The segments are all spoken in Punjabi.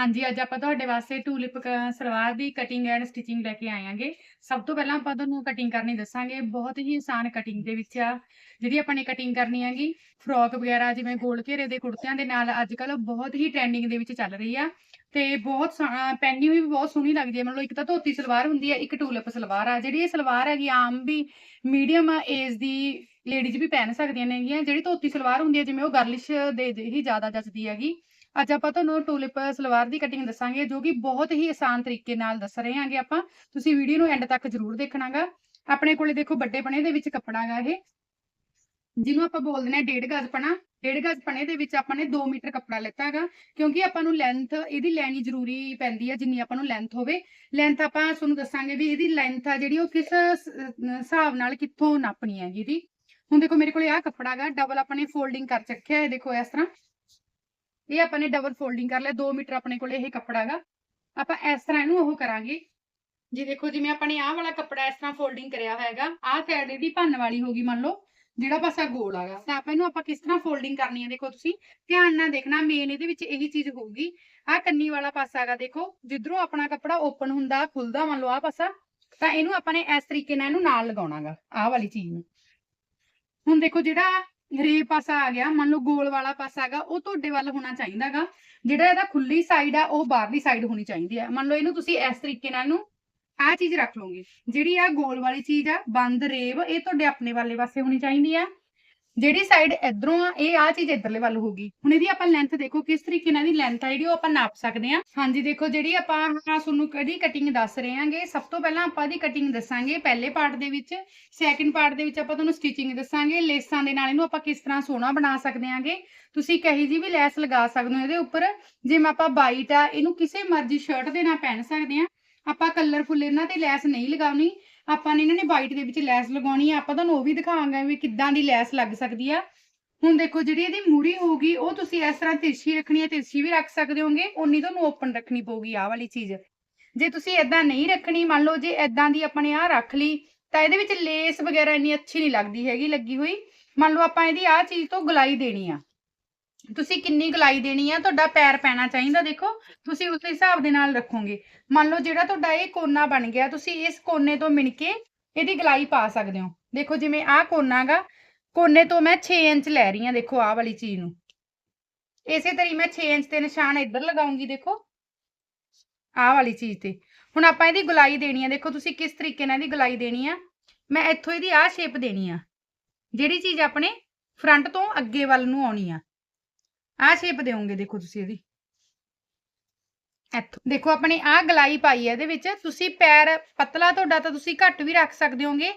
ਹਾਂਜੀ, ਅੱਜ ਆਪਾਂ ਤੁਹਾਡੇ ਵਾਸਤੇ ਟੂਲਿਪ ਸਲਵਾਰ ਦੀ ਕਟਿੰਗ ਐਂਡ ਸਟਿਚਿੰਗ ਲੈ ਕੇ ਆਏ ਆਂਗੇ ਸਭ ਤੋਂ ਪਹਿਲਾਂ ਆਪਾਂ ਤੁਹਾਨੂੰ ਕਟਿੰਗ ਕਰਨੀ ਦੱਸਾਂਗੇ। ਬਹੁਤ ਹੀ ਆਸਾਨ ਕਟਿੰਗ ਦੇ ਵਿੱਚ ਆ, ਜਿਹੜੀ ਆਪਾਂ ਨੇ ਕਟਿੰਗ ਕਰਨੀ ਹੈਗੀ ਫਰੋਕ ਵਗੈਰਾ ਜਿਵੇਂ ਗੋਲ ਘੇਰੇ ਦੇ ਕੁੜਤਿਆਂ ਦੇ ਨਾਲ ਅੱਜ ਕੱਲ ਬਹੁਤ ਹੀ ਟ੍ਰੈਂਡਿੰਗ ਦੇ ਵਿੱਚ ਚੱਲ ਰਹੀ ਆ। ਤੇ ਬਹੁਤ ਸੋਹਣਾ- ਪਹਿਨੀ ਵੀ ਬਹੁਤ ਸੋਹਣੀ ਲੱਗਦੀ ਹੈ ਮਤਲਬ ਇੱਕ ਤਾਂ ਧੋਤੀ ਸਲਵਾਰ ਹੁੰਦੀ ਹੈ ਇੱਕ ਟੂਲਿਪ ਸਲਵਾਰ ਆ। ਜਿਹੜੀ ਇਹ ਸਲਵਾਰ ਹੈਗੀ ਆਮ ਵੀ ਮੀਡੀਅਮ ਏਜ ਦੀ ਲੇਡੀਜ਼ ਵੀ ਪਹਿਨ ਸਕਦੀਆਂ ਨੇਗੀਆਂ। ਜਿਹੜੀ ਧੋਤੀ ਸਲਵਾਰ ਹੁੰਦੀ ਹੈ ਜਿਵੇਂ ਉਹ ਗਰਲਿਸ਼ ਦੇ ਦੇ ਹੀ ਜ਼ਿਆਦਾ ਜੱਚਦੀ ਹੈਗੀ। ਅੱਜ ਆਪਾਂ ਤੁਹਾਨੂੰ ਟੂਲਿਪ, ਸਲਵਾਰ ਦੀ ਕਟਿੰਗ ਦੱਸਾਂਗੇ, ਜੋ ਕਿ ਬਹੁਤ ਹੀ ਆਸਾਨ ਤਰੀਕੇ ਨਾਲ ਦੱਸ ਰਹੇ ਹਾਂਗੇ ਆਪਾਂ। ਤੁਸੀਂ ਵੀਡੀਓ ਨੂੰ ਐਂਡ ਤੱਕ ਜ਼ਰੂਰ ਦੇਖਣਾਗਾ। ਆਪਣੇ ਕੋਲੇ ਦੇਖੋ ਵੱਡੇ ਪਣੇ ਦੇ ਵਿੱਚ ਕੱਪੜਾ ਇਹ। ਜਿਹਨੂੰ ਆਪਾਂ ਬੋਲਦੇ ਨੇ ਡੇਢ ਗਜ਼ ਪਣਾ। ਡੇਢ ਗਜ਼ ਪਣੇ ਦੇ ਵਿੱਚ ਆਪਾਂ ਨੇ 2 ਮੀਟਰ ਕੱਪੜਾ ਲਿੱਤਾ ਹੈਗਾ ਕਿਉਂਕਿ ਆਪਾਂ ਨੂੰ ਲੈਂਥ ਇਹਦੀ ਲੈਣੀ ਜ਼ਰੂਰੀ ਪੈਂਦੀ ਹੈ ਜਿੰਨੀ ਆਪਾਂ ਨੂੰ ਲੈਂਥ ਹੋਵੇ। ਲੈਂਥ ਆਪਾਂ ਤੁਹਾਨੂੰ ਦੱਸਾਂਗੇ ਵੀ ਇਹਦੀ ਲੈਂਥ ਆ ਜਿਹੜੀ ਉਹ ਕਿਸ ਹਿਸਾਬ ਨਾਲ ਕਿੱਥੋਂ ਨਾਪਣੀ ਹੈਗੀ ਦੀ ਹੁਣ ਦੇਖੋ ਮੇਰੇ ਕੋਲੇ ਆਹ ਕੱਪੜਾ ਗਾ ਡਬਲ ਆਪਾਂ ਨੇ ਫੋਲਡਿੰਗ ਕਰ ਚੱਕਿਆ ਹੈ ਦੇਖੋ ਇਸ ਤਰ੍ਹਾਂ। ਇਹ ਆਪਾਂ ਨੇ ਡਬਲ ਫੋਲਡਿੰਗ ਕਰ ਲਿਆ 2 ਮੀਟਰ ਆਪਣੇ ਕੋਲੇ ਇਹ ਕੱਪੜਾ ਗਾ। ਆਪਾਂ ਇਸ ਤਰ੍ਹਾਂ ਇਹਨੂੰ ਉਹ ਕਰਾਂਗੇ। ਜੀ ਦੇਖੋ, ਜਿਵੇਂ ਆਪਾਂ ਨੇ ਆਹ ਵਾਲਾ ਕੱਪੜਾ ਇਸ ਤਰ੍ਹਾਂ ਫੋਲਡਿੰਗ ਕਰਿਆ ਹੋਇਆਗਾ, ਆਹ ਸਾਈਡ ਇਹਦੀ ਭੰਨ ਵਾਲੀ ਹੋਗੀ ਮੰਨ ਲਓ, ਜਿਹੜਾ ਪਾਸਾ ਗੋਲ ਆਗਾ ਤਾਂ ਆਪਾਂ ਇਹਨੂੰ ਆਪਾਂ ਕਿਸ ਤਰ੍ਹਾਂ ਫੋਲਡਿੰਗ ਕਰਨੀ ਹੈ ਦੇਖੋ ਤੁਸੀਂ, ਧਿਆਨ ਨਾਲ ਦੇਖਣਾ ਮੇਨ ਇਹਦੇ ਵਿੱਚ ਇਹੀ ਚੀਜ਼ ਹੋਊਗੀ। ਆਹ ਕੰਨੀ ਵਾਲਾ ਪਾਸਾ ਹੈਗਾ ਦੇਖੋ, ਜਿੱਧਰੋਂ ਆਪਣਾ ਕੱਪੜਾ ਓਪਨ ਹੁੰਦਾ, ਖੁੱਲਦਾ, ਮੰਨ ਲਓ ਆਹ ਪਾਸਾ, ਤਾਂ ਇਹਨੂੰ ਆਪਾਂ ਨੇ ਇਸ ਤਰੀਕੇ ਨਾਲ ਇਹਨੂੰ ਨਾਲ ਲਗਾਉਣਾਗਾ ਆਹ ਵਾਲੀ ਚੀਜ਼ ਨੂੰ। ਹੁਣ ਦੇਖੋ ਜਿਹੜਾ ਰੇ ਪਾਸਾ ਆ ਗਿਆ, ਮੰਨ ਲਓ ਗੋਲ ਵਾਲਾ ਪਾਸਾ ਹੈਗਾ, ਉਹ ਤੁਹਾਡੇ ਵੱਲ ਹੋਣਾ ਚਾਹੀਦਾਗਾ ਜਿਹੜਾ ਇਹਦਾ ਖੁੱਲੀ ਸਾਈਡ ਆ, ਉਹ ਬਾਹਰਲੀ ਸਾਈਡ ਹੋਣੀ ਚਾਹੀਦੀ ਹੈ ਮੰਨ ਲਓ ਇਹਨੂੰ ਤੁਸੀਂ ਇਸ ਤਰੀਕੇ ਨਾਲ ਇਹਨੂੰ ਆਹ ਚੀਜ਼ ਰੱਖ ਲਓਗੇ। ਜਿਹੜੀ ਆ ਗੋਲ ਵਾਲੀ ਚੀਜ਼ ਆ, ਬੰਦ ਰੇਬ ਇਹ ਤੁਹਾਡੇ ਆਪਣੇ ਵਾਲੇ ਪਾਸੇ ਹੋਣੀ ਚਾਹੀਦੀ ਆ। ਜਿਹੜੀ ਸਾਈਡ ਇਧਰੋਂ ਆ, ਇਹ ਆ ਚੀਜ਼ ਇਧਰਲੇ ਵੱਲ ਹੋਊਗੀ ਹੁਣ ਇਹਦੀ ਆਪਾਂ ਲੈਂਥ ਦੇਖੋ, ਕਿਸ ਤਰੀਕੇ ਨਾਲ ਦੀ ਲੈਂਥ ਆ, ਜਿਹੜੀ ਉਹ ਆਪਾਂ ਨਾਪ ਸਕਦੇ ਆ ਹਾਂਜੀ, ਦੇਖੋ, ਜਿਹੜੀ ਆਪਾਂ ਹਾਂ ਤੁਹਾਨੂੰ ਕਿਹੜੀ ਕਟਿੰਗ ਦੱਸ ਰਹੇ ਆਂਗੇ ਸਭ ਤੋਂ ਪਹਿਲਾਂ ਆਪਾਂ ਦੀ ਕਟਿੰਗ ਦੱਸਾਂਗੇ ਪਹਿਲੇ ਪਾਰਟ ਦੇ ਵਿੱਚ। ਸੈਕਿੰਡ ਪਾਰਟ ਦੇ ਵਿੱਚ ਆਪਾਂ ਤੁਹਾਨੂੰ ਸਟਿਚਿੰਗ ਦੱਸਾਂਗੇ, ਲੇਸਾਂ ਦੇ ਨਾਲ ਇਹਨੂੰ ਆਪਾਂ ਕਿਸ ਤਰ੍ਹਾਂ ਸੋਹਣਾ ਬਣਾ ਸਕਦੇ ਆਂਗੇ ਤੁਸੀਂ ਕਹੀ ਜੀ ਵੀ ਲੈਸ ਲਗਾ ਸਕਦੇ ਹੋ ਇਹਦੇ ਉੱਪਰ। ਜਿਵੇਂ ਆਪਾਂ ਵਾਈਟ ਆ, ਇਹਨੂੰ ਕਿਸੇ ਮਰਜ਼ੀ ਸ਼ਰਟ ਦੇ ਨਾਲ ਪਹਿਨ ਸਕਦੇ ਆ ਆਪਾਂ ਕਲਰਫੁੱਲ ਇਹਨਾਂ ਤੇ ਲੈਸ ਨਹੀਂ ਲਗਾਉਣੀ। ਆਪਾਂ ਨੇ ਇਹਨਾਂ ਨੇ ਵਾਈਟ ਦੇ ਵਿੱਚ ਲੈਸ ਲਗਾਉਣੀ ਆ, ਆਪਾਂ ਤੁਹਾਨੂੰ ਉਹ ਵੀ ਦਿਖਾਵਾਂਗੇ ਵੀ ਕਿੱਦਾਂ ਦੀ ਲੈਸ ਲੱਗ ਸਕਦੀ ਆ। ਹੁਣ ਦੇਖੋ ਜਿਹੜੀ ਇਹਦੀ ਮੂਰੀ ਹੋਊਗੀ, ਉਹ ਤੁਸੀਂ ਇਸ ਤਰ੍ਹਾਂ ਤਿਰਛੀ ਰੱਖਣੀ ਹੈ ਤਿਰਛੀ ਵੀ ਰੱਖ ਸਕਦੇ ਹੋਗੇ ਉਨੀ ਤੁਹਾਨੂੰ ਓਪਨ ਰੱਖਣੀ ਪਊਗੀ ਆਹ ਵਾਲੀ ਚੀਜ਼। ਜੇ ਤੁਸੀਂ ਇਦਾਂ ਨਹੀਂ ਰੱਖਣੀ, ਮੰਨ ਲਓ ਜੇ ਇਦਾਂ ਦੀ ਆਪਣੇ ਆਹ ਰੱਖ ਲਈ, ਤਾਂ ਇਹਦੇ ਵਿੱਚ ਲੇਸ ਵਗੈਰਾ ਇੰਨੀ ਅੱਛੀ ਨਹੀਂ ਲੱਗਦੀ ਹੈਗੀ ਲੱਗੀ ਹੋਈ। ਮੰਨ ਲਓ ਆਪਾਂ ਇਹਦੀ ਆਹ ਚੀਜ਼ ਤੋਂ ਗਲਾਈ ਦੇਣੀ ਆ। ਤੁਸੀਂ ਕਿੰਨੀ ਗਲਾਈ ਦੇਣੀ ਆ, ਤੁਹਾਡਾ ਪੈਰ ਪੈਣਾ ਚਾਹੀਦਾ ਦੇਖੋ, ਤੁਸੀਂ ਉਸ ਹਿਸਾਬ ਦੇ ਨਾਲ ਰੱਖੋਗੇ। ਮੰਨ ਲਓ ਜਿਹੜਾ ਤੁਹਾਡਾ ਇਹ ਕੋਨਾ ਬਣ ਗਿਆ, ਤੁਸੀਂ ਇਸ ਕੋਨੇ ਤੋਂ ਮਿਣ ਕੇ ਇਹਦੀ ਗਲਾਈ ਪਾ ਸਕਦੇ ਹੋ। ਦੇਖੋ ਜਿਵੇਂ ਆਹ ਕੋਨਾ ਗਾ, ਕੋਨੇ ਤੋਂ ਮੈਂ 6 ਇੰਚ ਲੈ ਰਹੀ ਹਾਂ, ਦੇਖੋ ਆਹ ਵਾਲੀ ਚੀਜ਼ ਨੂੰ। ਇਸੇ ਤਰੀ ਮੈਂ 6 ਇੰਚ ਦੇ ਨਿਸ਼ਾਨ ਇੱਧਰ ਲਗਾਉਂਗੀ, ਦੇਖੋ, ਆਹ ਵਾਲੀ ਚੀਜ਼ ਤੇ। ਹੁਣ ਆਪਾਂ ਇਹਦੀ ਗਲਾਈ ਦੇਣੀ ਆ, ਦੇਖੋ ਤੁਸੀਂ ਕਿਸ ਤਰੀਕੇ ਨਾਲ ਇਹਦੀ ਗਲਾਈ ਦੇਣੀ ਆ। ਮੈਂ ਇੱਥੋਂ ਇਹਦੀ ਆਹ ਸ਼ੇਪ ਦੇਣੀ ਆ, ਜਿਹੜੀ ਚੀਜ਼ ਆਪਣੇ ਫਰੰਟ ਤੋਂ ਅੱਗੇ ਵੱਲ ਨੂੰ ਆਉਣੀ ਆ। ਆਹ ਸ਼ੇਪ ਦੇਵੋਗੇ ਦੇਖੋ ਤੁਸੀਂ ਇਹਦੀ। ਇੱਥੋਂ। ਦੇਖੋ, ਆਪਣੀ ਆਹ ਗਲਾਈ ਪਾਈ ਹੈ ਇਹਦੇ ਵਿੱਚ। ਤੁਸੀਂ ਪੈਰ ਪਤਲਾ ਤੁਹਾਡਾ ਤਾਂ ਤੁਸੀਂ ਘੱਟ ਵੀ ਰੱਖ ਸਕਦੇ ਹੋਗੇ।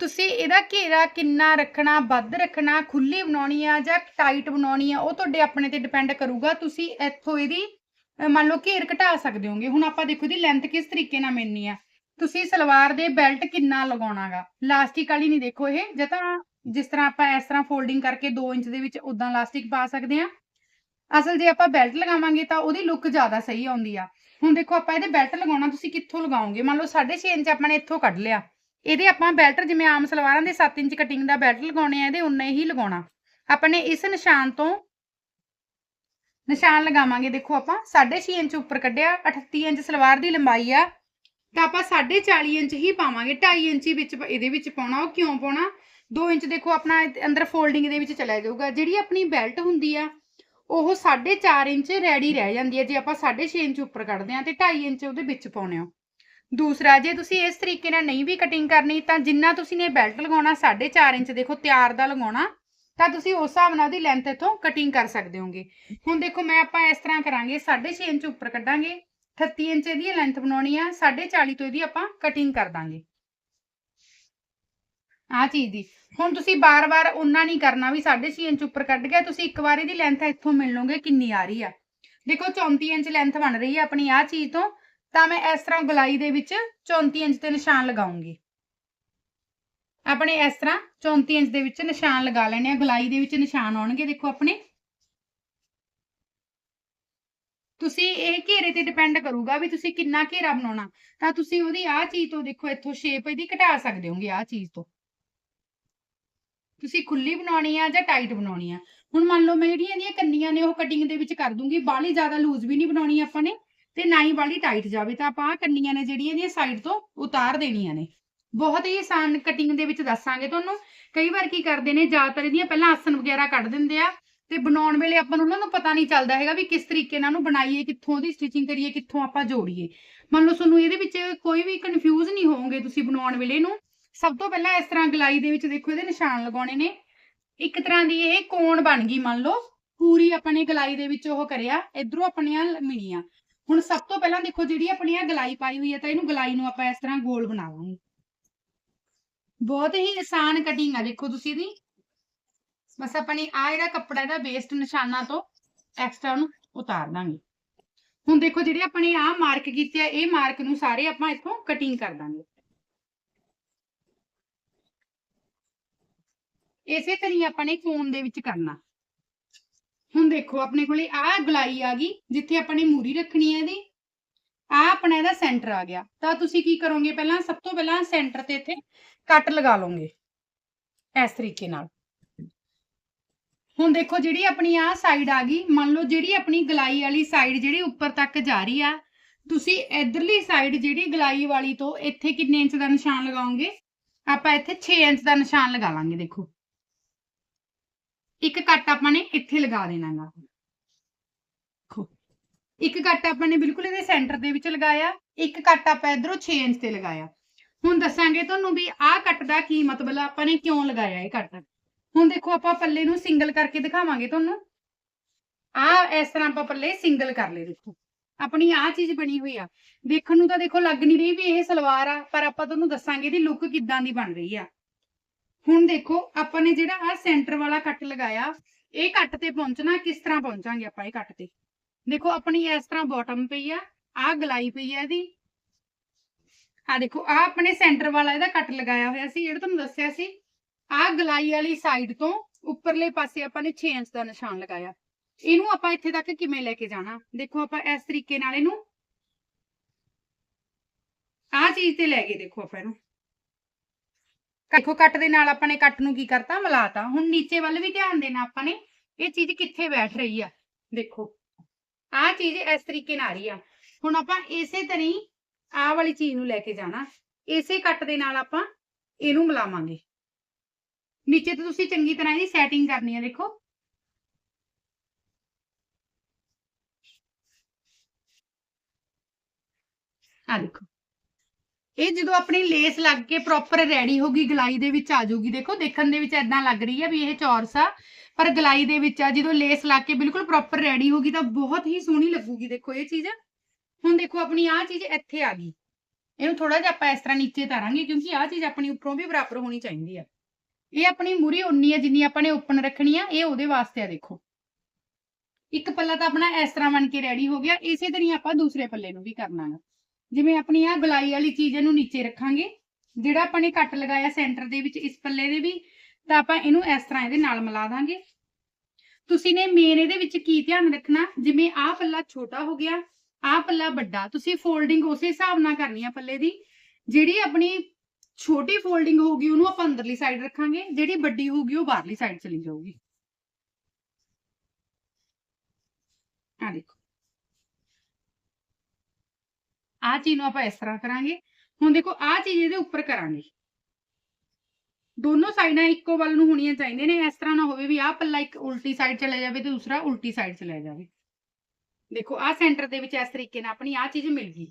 ਤੁਸੀਂ ਇਹਦਾ ਘੇਰਾ ਕਿੰਨਾ ਰੱਖਣਾ, ਵੱਧ ਰੱਖਣਾ ਖੁੱਲੀ ਬਣਾਉਣੀ ਆ ਜਾਂ ਟਾਈਟ ਬਣਾਉਣੀ ਆ, ਉਹ ਤੁਹਾਡੇ ਆਪਣੇ ਤੇ ਡਿਪੈਂਡ ਕਰੂਗਾ। ਤੁਸੀਂ ਇੱਥੋਂ ਇਹਦੀ ਮੰਨ ਲਓ ਘੇਰ ਘਟਾ ਸਕਦੇ ਹੋਗੇ। ਹੁਣ ਆਪਾਂ ਦੇਖੋ ਇਹਦੀ ਲੈਂਥ ਕਿਸ ਤਰੀਕੇ ਨਾਲ ਮਿਲਣੀ ਆ। ਤੁਸੀਂ ਸਲਵਾਰ ਦੇ ਬੈਲਟ ਕਿੰਨਾ ਲਗਾਉਣਾਗਾ। ਲਾਸਟਿਕ ਵਾਲੀ ਨਹੀਂ ਦੇਖੋ ਇਹ, ਜੇ ਤਾਂ ਜਿਸ ਤਰ੍ਹਾਂ ਆਪਾਂ ਇਸ ਤਰ੍ਹਾਂ ਫੋਲਡਿੰਗ ਕਰਕੇ 2 ਇੰਚ ਦੇ ਵਿੱਚ ਉਦਾਂ ਇਲਾਸਟਿਕ ਪਾ ਸਕਦੇ ਆ ਅਸਲ ਜੇ ਆਪਾਂ ਬੈਲਟ ਲਗਾਵਾਂਗੇ ਤਾਂ ਉਹਦੀ ਲੁੱਕ ਜ਼ਿਆਦਾ ਸਹੀ ਆਉਂਦੀ ਆ। ਹੁਣ ਦੇਖੋ ਆਪਾਂ ਇਹਦੇ ਬੈਲਟ ਲਗਾਉਣਾ ਤੁਸੀਂ ਕਿੱਥੋਂ ਲਗਾਓਗੇ? ਮੰਨ ਲਓ 6.5 ਇੰਚ ਆਪਾਂ ਨੇ ਇੱਥੋਂ ਕੱਢ ਲਿਆ। ਇਹਦੇ ਆਪਾਂ ਬੈਲਟ ਜਿਵੇਂ ਆਮ ਸਲਵਾਰਾਂ ਦੇ 7 ਇੰਚ ਕਟਿੰਗ ਦਾ ਬੈਲਟ ਲਗਾਉਣੇ ਆ, ਇਹਦੇ ਉਨਾ ਹੀ ਲਗਾਉਣਾ। ਆਪਾਂ ਨੇ ਇਸ ਨਿਸ਼ਾਨ ਤੋਂ ਨਿਸ਼ਾਨ ਲਗਾਵਾਂਗੇ। ਦੇਖੋ ਆਪਾਂ 6.5 ਇੰਚ ਉੱਪਰ ਕੱਢਿਆ 38 ਇੰਚ ਸਲਵਾਰ ਦੀ ਲੰਬਾਈ ਆ। ਤਾਂ ਆਪਾਂ 4.5 ਇੰਚ ਹੀ ਪਾਵਾਂਗੇ। 2.5 ਇੰਚ ਹੀ ਵਿੱਚ, ਇਹਦੇ ਵਿੱਚ ਪਾਉਣਾ, ਉਹ ਕਿਉਂ ਪਾਉਣਾ? 2 ਇੰਚ ਦੇਖੋ ਆਪਣਾ ਅੰਦਰ ਫੋਲਡਿੰਗ ਦੇ ਵਿੱਚ ਚਲਾ ਜਾਊਗਾ। ਜਿਹੜੀ ਆਪਣੀ ਬੈਲਟ ਹੁੰਦੀ ਆ, ਉਹ 4.5 ਇੰਚ ਰੈਡੀ ਰਹਿ ਜਾਂਦੀ ਹੈ ਜੇ ਆਪਾਂ 6.5 ਇੰਚ ਉੱਪਰ ਕੱਢਦੇ ਆ ਤੇ 2.5 ਇੰਚ ਉਹਦੇ ਵਿੱਚ ਪਾਉਣੇ ਹੋ ਦੂਸਰਾ, ਜੇ ਤੁਸੀਂ ਇਸ ਤਰੀਕੇ ਨਾਲ ਨਹੀਂ ਵੀ ਕਟਿੰਗ ਕਰਨੀ, ਤਾਂ ਜਿੰਨਾ ਤੁਸੀਂ ਨੇ ਬੈਲਟ ਲਗਾਉਣਾ 4.5 ਇੰਚ ਦੇਖੋ ਤਿਆਰ ਦਾ ਲਗਾਉਣਾ, ਤਾਂ ਤੁਸੀਂ ਉਸ ਹਿਸਾਬ ਨਾਲ ਉਹਦੀ ਲੈਂਥ ਇੱਥੋਂ ਕਟਿੰਗ ਕਰ ਸਕਦੇ ਹੋਗੇ। ਹੁਣ ਦੇਖੋ ਮੈਂ ਆਪਾਂ ਇਸ ਤਰ੍ਹਾਂ ਕਰਾਂਗੇ 6.5 ਇੰਚ ਉੱਪਰ ਕੱਢਾਂਗੇ 38 ਇੰਚ ਇਹਦੀ ਲੈਂਥ ਬਣਾਉਣੀ ਆ 40.5 ਤੋਂ ਇਹਦੀ ਆਪਾਂ ਕਟਿੰਗ ਕਰ ਦਾਂਗੇ। ਆਹ ਚੀਜ਼ ਦੀ। ਹੁਣ ਤੁਸੀਂ ਬਾਰ-ਬਾਰ ਉਨਾ ਨਹੀਂ ਕਰਨਾ ਵੀ 6.5 ਇੰਚ ਉੱਪਰ ਕੱਢ ਗਿਆ ਤੁਸੀਂ ਇੱਕ ਵਾਰ ਇਹਦੀ ਲੈਂਥ ਇੱਥੋਂ ਮਿਲ ਲਓਗੇ ਕਿੰਨੀ ਆ ਰਹੀ ਆ। ਦੇਖੋ 34 ਇੰਚ ਲੈਂਥ ਬਣ ਰਹੀ ਆ ਆਪਣੀ ਆਹ ਚੀਜ਼ ਤੋਂ, ਤਾਂ ਮੈਂ ਇਸ ਤਰ੍ਹਾਂ ਗਲਾਈ ਦੇ ਵਿੱਚ 34 ਇੰਚ ਤੇ ਨਿਸ਼ਾਨ ਲਗਾਉਂਗੀ। ਆਪਣੇ ਇਸ ਤਰ੍ਹਾਂ 34 ਇੰਚ ਦੇ ਵਿੱਚ ਨਿਸ਼ਾਨ ਲਗਾ ਲੈਣੇ ਆ, ਗਲਾਈ ਦੇ ਵਿੱਚ ਨਿਸ਼ਾਨ ਆਉਣਗੇ ਦੇਖੋ ਆਪਣੇ। ਤੁਸੀਂ ਇਹ ਘੇਰੇ ਤੇ ਡਿਪੈਂਡ ਕਰੂਗਾ ਵੀ ਤੁਸੀਂ ਕਿੰਨਾ ਘੇਰਾ ਬਣਾਉਣਾ। ਤਾਂ ਤੁਸੀਂ ਉਹਦੀ ਆਹ ਚੀਜ਼ ਤੋਂ ਦੇਖੋ ਇੱਥੋਂ ਸ਼ੇਪ ਇਹਦੀ ਘਟਾ ਸਕਦੇ ਹੋਗੇ ਆਹ ਚੀਜ਼ ਤੋਂ। ਤੁਸੀਂ ਖੁੱਲੀ ਬਣਾਉਣੀ ਆ ਜਾਂ ਟਾਈਟ ਬਣਾਉਣੀ ਆ? ਹੁਣ ਮੰਨ ਲਓ ਮੈਂ ਜਿਹੜੀਆਂ ਇਹਦੀਆਂ ਕੰਨੀਆਂ ਨੇ, ਉਹ ਕਟਿੰਗ ਦੇ ਵਿੱਚ ਕਰ ਦੂੰਗੀ। ਬਾਹਲੀ ਜ਼ਿਆਦਾ ਲੂਜ਼ ਵੀ ਨਹੀਂ ਬਣਾਉਣੀ ਆਪਾਂ ਨੇ ਤੇ ਨਾ ਹੀ ਬਾਹਲੀ ਟਾਈਟ ਜਾਵੇ। ਤਾਂ ਆਪਾਂ ਕੰਨੀਆਂ ਨੇ ਜਿਹੜੀਆਂ ਇਹਦੀਆਂ ਸਾਈਡ ਤੋਂ ਉਤਾਰ ਦੇਣੀਆਂ ਨੇ। ਬਹੁਤ ਹੀ ਆਸਾਨ ਕਟਿੰਗ ਦੇ ਵਿੱਚ ਦੱਸਾਂਗੇ ਤੁਹਾਨੂੰ। ਕਈ ਵਾਰ ਕੀ ਕਰਦੇ ਨੇ, ਜ਼ਿਆਦਾਤਰ ਇਹਦੀਆਂ ਪਹਿਲਾਂ ਆਸਨ ਵਗੈਰਾ ਕੱਢ ਦਿੰਦੇ ਆ ਤੇ ਬਣਾਉਣ ਵੇਲੇ ਆਪਾਂ ਨੂੰ ਉਹਨਾਂ ਨੂੰ ਪਤਾ ਨਹੀਂ ਚੱਲਦਾ ਹੈਗਾ ਵੀ ਕਿਸ ਤਰੀਕੇ ਨਾਲ ਉਹਨੂੰ ਬਣਾਈਏ, ਕਿੱਥੋਂ ਦੀ ਸਟਿਚਿੰਗ ਕਰੀਏ, ਕਿੱਥੋਂ ਆਪਾਂ ਜੋੜੀਏ। ਮੰਨ ਲਓ ਤੁਹਾਨੂੰ ਇਹਦੇ ਵਿੱਚ ਕੋਈ ਵੀ ਕਨਫਿਊਜ਼ ਨਹੀਂ ਹੋਵੋਗੇ ਤੁਸੀਂ ਬਣਾਉਣ ਵੇਲੇ ਨੂੰ। ਸਭ ਤੋਂ ਪਹਿਲਾਂ ਇਸ ਤਰ੍ਹਾਂ ਗਲਾਈ ਦੇ ਵਿੱਚ ਦੇਖੋ ਇਹਦੇ ਨਿਸ਼ਾਨ ਲਗਾਉਣੇ ਨੇ। ਇੱਕ ਤਰ੍ਹਾਂ ਦੀ ਇਹ ਕੋਣ ਬਣ ਗਈ ਮੰਨ ਲਓ, ਪੂਰੀ ਆਪਣੇ ਗਲਾਈ ਦੇ ਵਿੱਚ ਉਹ ਕਰਿਆ, ਇਧਰੋਂ ਆਪਣੀਆਂ ਮਿਣੀਆਂ ਹੁਣ ਸਭ ਤੋਂ ਪਹਿਲਾਂ ਦੇਖੋ ਜਿਹੜੀ ਆਪਣੀ ਆ ਗਲਾਈ ਪਾਈ ਹੋਈ ਹੈ ਤਾਂ ਇਹਨੂੰ ਗਲਾਈ ਨੂੰ ਆਪਾਂ ਇਸ ਤਰ੍ਹਾਂ ਗੋਲ ਬਣਾਵਾਂਗੇ ਬਹੁਤ ਹੀ ਆਸਾਨ ਕਟਿੰਗ ਆ ਦੇਖੋ ਤੁਸੀਂ ਇਹਦੀ। ਬਸ ਆਪਾਂ ਨੇ ਆ ਜਿਹੜਾ ਕੱਪੜਾ ਇਹਦਾ ਵੇਸਟ ਨਿਸ਼ਾਨਾਂ ਤੋਂ ਐਕਸਟਰਾ ਨੂੰ ਉਤਾਰ ਦਾਂਗੇ। ਹੁਣ ਦੇਖੋ ਜਿਹੜੇ ਆਪਣੇ ਆ ਮਾਰਕ ਕੀਤੇ ਆ, ਇਹ ਮਾਰਕ ਨੂੰ ਸਾਰੇ ਆਪਾਂ ਇੱਥੋਂ ਕਟਿੰਗ ਕਰ ਦਾਂਗੇ। ਇਸੇ ਤਰ੍ਹਾਂ ਆਪਾਂ ਨੇ ਕੋਨ ਦੇ ਵਿੱਚ ਕਰਨਾ। ਹੁਣ ਦੇਖੋ, ਆਪਣੇ ਕੋਲੇ ਆਹ ਗਲਾਈ ਆ ਗਈ, ਜਿੱਥੇ ਆਪਾਂ ਨੇ ਮੂਰੀ ਰੱਖਣੀ ਹੈ ਇਹਦੀ। ਆ ਆਪਣਾ ਇਹਦਾ ਸੈਂਟਰ ਆ ਗਿਆ। ਤਾਂ ਤੁਸੀਂ ਕੀ ਕਰੋਗੇ ਪਹਿਲਾਂ? ਸਭ ਤੋਂ ਪਹਿਲਾਂ ਸੈਂਟਰ ਤੇ ਇੱਥੇ ਕੱਟ ਲਗਾ ਲਓਗੇ, ਇਸ ਤਰੀਕੇ ਨਾਲ। ਹੁਣ ਦੇਖੋ, ਜਿਹੜੀ ਆਪਣੀ ਆ ਸਾਈਡ ਆ ਗਈ, ਮੰਨ ਲਓ ਜਿਹੜੀ ਆਪਣੀ ਗਲਾਈ ਵਾਲੀ ਸਾਈਡ ਜਿਹੜੀ ਉੱਪਰ ਤੱਕ ਜਾ ਰਹੀ ਆ, ਤੁਸੀਂ ਇਧਰਲੀ ਸਾਈਡ ਜਿਹੜੀ ਗਲਾਈ ਵਾਲੀ ਤੋਂ ਇੱਥੇ ਕਿੰਨੇ ਇੰਚ ਦਾ ਨਿਸ਼ਾਨ ਲਗਾਓਗੇ? ਆਪਾਂ ਇੱਥੇ 6 ਇੰਚ ਦਾ ਨਿਸ਼ਾਨ ਲਗਾ ਲਾਂਗੇ, ਦੇਖੋ। ਇੱਕ ਕੱਟ ਆਪਾਂ ਨੇ ਇੱਥੇ ਲਗਾ ਦੇਣਾਗਾ ਦੇਖੋ ਇੱਕ ਕੱਟ ਆਪਾਂ ਨੇ ਬਿਲਕੁਲ ਇਹਦੇ ਸੈਂਟਰ ਦੇ ਵਿੱਚ ਲਗਾਇਆ ਇੱਕ ਕੱਟ ਆਪਾਂ ਇਧਰੋਂ 6 ਇੰਚ ਤੇ ਲਗਾਇਆ। ਹੁਣ ਦੱਸਾਂਗੇ ਤੁਹਾਨੂੰ ਵੀ ਆਹ ਕੱਟ ਦਾ ਕੀ ਮਤਲਬ ਆ ਆਪਾਂ ਨੇ ਕਿਉਂ ਲਗਾਇਆ ਇਹ ਕੱਟ ਹੁਣ ਦੇਖੋ ਆਪਾਂ ਪੱਲੇ ਨੂੰ ਸਿੰਗਲ ਕਰਕੇ ਦਿਖਾਵਾਂਗੇ ਤੁਹਾਨੂੰ। ਆ ਇਸ ਤਰ੍ਹਾਂ ਆਪਾਂ ਪੱਲੇ ਸਿੰਗਲ ਕਰ ਲਏ ਦੇਖੋ। ਆਪਣੀ ਆ ਚੀਜ਼ ਬਣੀ ਹੋਈ ਆ। ਦੇਖਣ ਨੂੰ ਤਾਂ ਦੇਖੋ ਲੱਗ ਨਹੀਂ ਰਹੀ ਵੀ ਇਹ ਸਲਵਾਰ ਆ ਪਰ ਆਪਾਂ ਤੁਹਾਨੂੰ ਦੱਸਾਂਗੇ ਇਹਦੀ ਲੁੱਕ ਕਿੱਦਾਂ ਦੀ ਬਣ ਰਹੀ ਆ। ਹੁਣ ਦੇਖੋ, ਆਪਾਂ ਨੇ ਜਿਹੜਾ ਆ ਸੈਂਟਰ ਵਾਲਾ ਕੱਟ ਲਗਾਇਆ, ਇਹ ਕੱਟ ਤੇ ਪਹੁੰਚਣਾ, ਕਿਸ ਤਰ੍ਹਾਂ ਪਹੁੰਚਾਂਗੇ ਆਪਾਂ ਇਹ ਕੱਟ ਤੇ? ਦੇਖੋ, ਆਪਣੀ ਇਸ ਤਰ੍ਹਾਂ ਬਾਟਮ ਪਈ ਆ ਆ ਗਲਾਈ ਪਈ ਆ ਇਹਦੀ। ਆ ਦੇਖੋ ਆ ਆਪਣੇ ਸੈਂਟਰ ਵਾਲਾ ਇਹਦਾ ਕੱਟ ਲਗਾਇਆ ਹੋਇਆ ਸੀ, ਜਿਹੜਾ ਤੁਹਾਨੂੰ ਦੱਸਿਆ ਸੀ। ਆ ਗਲਾਈ ਵਾਲੀ ਸਾਈਡ ਤੋਂ ਉੱਪਰਲੇ ਪਾਸੇ ਆਪਾਂ ਨੇ 6 ਇੰਚ ਦਾ ਨਿਸ਼ਾਨ ਲਗਾਇਆ। ਇਹਨੂੰ ਆਪਾਂ ਇੱਥੇ ਤੱਕ ਕਿਵੇਂ ਲੈ ਕੇ ਜਾਣਾ? ਦੇਖੋ, ਆਪਾਂ ਇਸ ਤਰੀਕੇ ਨਾਲ ਇਹਨੂੰ ਆ ਚੀਜ਼ ਤੇ ਲੈ ਕੇ ਦੇਖੋ ਆਪਾਂ ਇਹਨੂੰ। ਦੇਖੋ ਕੱਟ ਦੇ ਨਾਲ ਆਪਾਂ ਨੇ ਕੱਟ ਨੂੰ ਕੀ ਕਰਤਾ, ਮਿਲਾਤਾ। ਹੁਣ ਨੀਚੇ ਵੱਲ ਵੀ ਧਿਆਨ ਦੇਣਾ ਆਪਾਂ ਨੇ, ਇਹ ਚੀਜ਼ ਕਿੱਥੇ ਬੈਠ ਰਹੀ ਆ? ਦੇਖੋ ਆ ਚੀਜ਼ ਇਸ ਤਰੀਕੇ ਨਾਲ ਆ ਰਹੀ ਆ। ਹੁਣ ਆਪਾਂ ਇਸੇ ਤਰ੍ਹਾਂ ਹੀ ਵਾਲੀ ਚੀਜ਼ ਨੂੰ ਲੈ ਕੇ ਜਾਣਾ। ਇਸੇ ਕੱਟ ਦੇ ਨਾਲ ਆਪਾਂ ਇਹਨੂੰ ਮਿਲਾਵਾਂਗੇ। ਨੀਚੇ ਤੋਂ ਤੁਸੀਂ ਚੰਗੀ ਤਰ੍ਹਾਂ ਇਹਦੀ ਸੈਟਿੰਗ ਕਰਨੀ ਆ, ਦੇਖੋ। ਆ ਦੇਖੋ। ਇਹ ਜਦੋਂ ਆਪਣੀ ਲੇਸ ਲੱਗ ਕੇ ਪ੍ਰੋਪਰ ਰੈਡੀ ਹੋ ਗਈ, ਗਲਾਈ ਦੇ ਵਿੱਚ ਆ ਜਾਊਗੀ। ਦੇਖੋ, ਦੇਖਣ ਦੇ ਵਿੱਚ ਐਦਾਂ ਲੱਗ ਰਹੀ ਹੈ ਵੀ ਇਹ ਚੌਰਸ ਆ ਪਰ ਗਲਾਈ ਦੇ ਵਿੱਚ ਆ, ਜਦੋਂ ਲੇਸ ਲੱਗ ਕੇ ਬਿਲਕੁਲ ਪ੍ਰੋਪਰ ਰੈਡੀ ਹੋਗੀ ਤਾਂ ਬਹੁਤ ਹੀ ਸੋਹਣੀ ਲੱਗੂਗੀ। ਦੇਖੋ, ਇਹ ਚੀਜ਼। ਹੁਣ ਦੇਖੋ, ਆਪਣੀ ਆਹ ਚੀਜ਼ ਇੱਥੇ ਆ ਗਈ। ਇਹਨੂੰ ਥੋੜਾ ਜਿਹਾ ਆਪਾਂ ਇਸ ਤਰ੍ਹਾਂ ਨੀਚੇ ਤਾਰਾਂਗੇ, ਕਿਉਂਕਿ ਆਹ ਚੀਜ਼ ਆਪਣੀ ਉੱਪਰੋਂ ਵੀ ਬਰਾਬਰ ਹੋਣੀ ਚਾਹੀਦੀ ਆ। ਇਹ ਆਪਣੀ ਮੂਰੀ ਉਨੀ ਆ ਜਿੰਨੀ ਆਪਾਂ ਨੇ ਓਪਨ ਰੱਖਣੀ ਆ, ਇਹ ਉਹਦੇ ਵਾਸਤੇ ਆ, ਦੇਖੋ। ਇੱਕ ਪੱਲਾ ਤਾਂ ਆਪਣਾ ਇਸ ਤਰ੍ਹਾਂ ਬਣ ਕੇ ਰੈਡੀ ਹੋ ਗਿਆ, ਇਸੇ ਤਰ੍ਹਾਂ ਆਪਾਂ ਦੂਸਰੇ ਪੱਲੇ ਨੂੰ ਵੀ ਕਰਨਾ ਹੈ ਜਿਵੇਂ ਆਪਣੀ ਆ ਗਲਾਈ ਵਾਲੀ ਚੀਜ਼ ਇਹਨੂੰ ਨੀਚੇ ਰੱਖਾਂਗੇ, ਜਿਹੜਾ ਆਪਾਂ ਨੇ ਕੱਟ ਲਗਾਇਆ ਸੈਂਟਰ ਦੇ ਵਿੱਚ ਇਸ ਪੱਲੇ ਦੇ ਵੀ, ਤਾਂ ਆਪਾਂ ਇਹਨੂੰ ਇਸ ਤਰ੍ਹਾਂ ਇਹਦੇ ਨਾਲ ਮਿਲਾ ਦਾਂਗੇ। ਤੁਸੀਂ ਨੇ ਮੇਨ ਇਹਦੇ ਵਿੱਚ ਕੀ ਧਿਆਨ ਰੱਖਣਾ? ਜਿਵੇਂ ਆਹ ਪੱਲਾ ਛੋਟਾ ਹੋ ਗਿਆ, ਆਹ ਪੱਲਾ ਵੱਡਾ, ਤੁਸੀਂ ਫੋਲਡਿੰਗ ਉਸੇ ਹਿਸਾਬ ਨਾਲ ਕਰਨੀ ਆ ਪੱਲੇ ਦੀ। ਜਿਹੜੀ ਆਪਣੀ ਛੋਟੀ ਫੋਲਡਿੰਗ ਹੋਊਗੀ, ਉਹਨੂੰ ਆਪਾਂ ਅੰਦਰਲੀ ਸਾਈਡ ਰੱਖਾਂਗੇ, ਜਿਹੜੀ ਵੱਡੀ ਹੋਊਗੀ, ਉਹ ਬਾਹਰਲੀ ਸਾਈਡ ਚਲੀ ਜਾਊਗੀ। ਆ ਦੇਖੋ। ਆ ਚੀਜ਼ ਨੂੰ ਆਪਾਂ ਇਸ ਤਰ੍ਹਾਂ ਕਰਾਂਗੇ। ਹੁਣ ਦੇਖੋ ਆ ਚੀਜ਼ ਇਹਦੇ ਉੱਪਰ ਕਰਾਂਗੇ। ਦੋਨੋਂ ਸਾਈਡਾਂ ਇੱਕੋ ਵੱਲ ਨੂੰ ਹੋਣੀਆਂ ਚਾਹੀਦੀਆਂ ਨੇ। ਇਸ ਤਰ੍ਹਾਂ ਨਾ ਹੋਵੇ ਵੀ ਆਹ ਪੱਲਾ ਇੱਕ ਉਲਟੀ ਸਾਈਡ ਚਲਾ ਜਾਵੇ ਤੇ ਦੂਸਰਾ ਉਲਟੀ ਸਾਈਡ ਚਲਾ ਜਾਵੇ। ਦੇਖੋ ਆ ਸੈਂਟਰ ਦੇ ਵਿੱਚ ਇਸ ਤਰੀਕੇ ਨਾਲ ਆਪਣੀ ਆ ਚੀਜ਼ ਮਿਲ ਗਈ।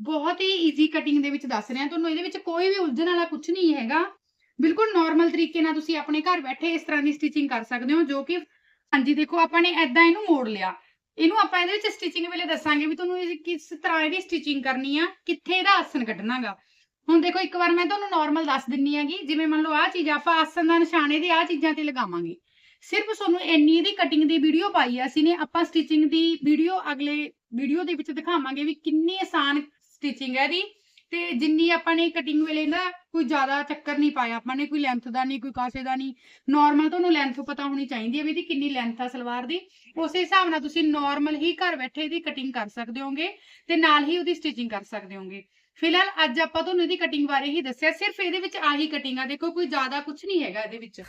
ਬਹੁਤ ਹੀ ਈਜ਼ੀ ਕਟਿੰਗ ਦੇ ਵਿੱਚ ਦੱਸ ਰਿਹਾ ਤੁਹਾਨੂੰ। ਇਹਦੇ ਵਿੱਚ ਕੋਈ ਵੀ ਉਲਝਣ ਵਾਲਾ ਕੁਝ ਨਹੀਂ ਹੈਗਾ। ਬਿਲਕੁਲ ਨਾਰਮਲ ਤਰੀਕੇ ਨਾਲ ਤੁਸੀਂ ਆਪਣੇ ਘਰ ਬੈਠੇ ਇਸ ਤਰ੍ਹਾਂ ਦੀ ਸਟਿਚਿੰਗ ਕਰ ਸਕਦੇ ਹੋ, ਜੋ ਕਿ ਹਾਂਜੀ, ਦੇਖੋ, ਆਪਾਂ ਨੇ ਐਦਾਂ ਇਹਨੂੰ ਮੋੜ ਲਿਆ। ਇਹਨੂੰ ਆਪਾਂ ਇਹਦੇ ਵਿੱਚ ਸਟਿਚਿੰਗ ਵੇਲੇ ਦੱਸਾਂਗੇ ਵੀ ਤੁਹਾਨੂੰ ਇਹ ਕਿਸ ਤਰ੍ਹਾਂ ਇਹਦੀ ਸਟਿਚਿੰਗ ਕਰਨੀ ਆ, ਕਿੱਥੇ ਇਹਦਾ ਆਸਨ ਕੱਢਣਾਗਾ। ਹੁਣ ਦੇਖੋ, ਇੱਕ ਵਾਰ ਮੈਂ ਤੁਹਾਨੂੰ ਨਾਰਮਲ ਦੱਸ ਦਿੰਨੀ ਆਗੀ ਜਿਵੇਂ ਮੰਨ ਲਓ ਆਹ ਚੀਜ਼ ਆਪਾਂ ਆਸਨ ਦਾ ਨਿਸ਼ਾਨ ਇਹਦੇ ਆਹ ਚੀਜ਼ਾਂ ਤੇ ਲਗਾਵਾਂਗੇ। ਸਿਰਫ ਤੁਹਾਨੂੰ ਇੰਨੀ ਇਹਦੀ ਕਟਿੰਗ ਦੀ ਵੀਡੀਓ ਪਾਈ ਆ ਅਸੀਂ ਨੇ, ਆਪਾਂ ਸਟਿਚਿੰਗ ਦੀ ਵੀਡੀਓ ਅਗਲੇ ਵੀਡੀਓ ਦੇ ਵਿੱਚ ਦਿਖਾਵਾਂਗੇ ਵੀ ਕਿੰਨੀ ਆਸਾਨ ਸਟਿਚਿੰਗ ਹੈ ਇਹਦੀ। ਤੇ ਜਿੰਨੀ ਆਪਾਂ ਨੇ ਕਟਿੰਗ ਵੇਲੇ ਨਾ ਕੋਈ ਜ਼ਿਆਦਾ ਚੱਕਰ ਨਹੀਂ ਪਾਇਆ, ਆਪਾਂ ਨੇ ਕੋਈ ਲੈਂਥ ਦਾ ਨਹੀਂ, ਕੋਈ ਕਾਸੇ ਦਾ ਨਹੀਂ ਨਾਰਮਲ ਤੁਹਾਨੂੰ ਲੈਂਥ ਪਤਾ ਹੋਣੀ ਚਾਹੀਦੀ ਹੈ ਵੀ ਇਹਦੀ ਕਿੰਨੀ ਲੈਂਥ ਆ ਸਲਵਾਰ ਦੀ, ਉਸੇ ਹਿਸਾਬ ਨਾਲ ਤੁਸੀਂ ਨਾਰਮਲ ਹੀ ਘਰ ਬੈਠੇ ਇਹਦੀ ਕਟਿੰਗ ਕਰ ਸਕਦੇ ਹੋਗੇ ਤੇ ਨਾਲ ਹੀ ਉਹਦੀ ਸਟਿਚਿੰਗ ਕਰ ਸਕਦੇ ਹੋਗੇ। ਫਿਲਹਾਲ ਅੱਜ ਆਪਾਂ ਤੁਹਾਨੂੰ ਇਹਦੀ ਕਟਿੰਗ ਬਾਰੇ ਹੀ ਦੱਸਿਆ, ਸਿਰਫ ਇਹਦੇ ਵਿੱਚ ਆਹੀ ਕਟਿੰਗ ਆ, ਦੇਖੋ ਕੋਈ ਜ਼ਿਆਦਾ ਕੁਝ ਨਹੀਂ ਹੈਗਾ ਇਹਦੇ ਵਿੱਚ।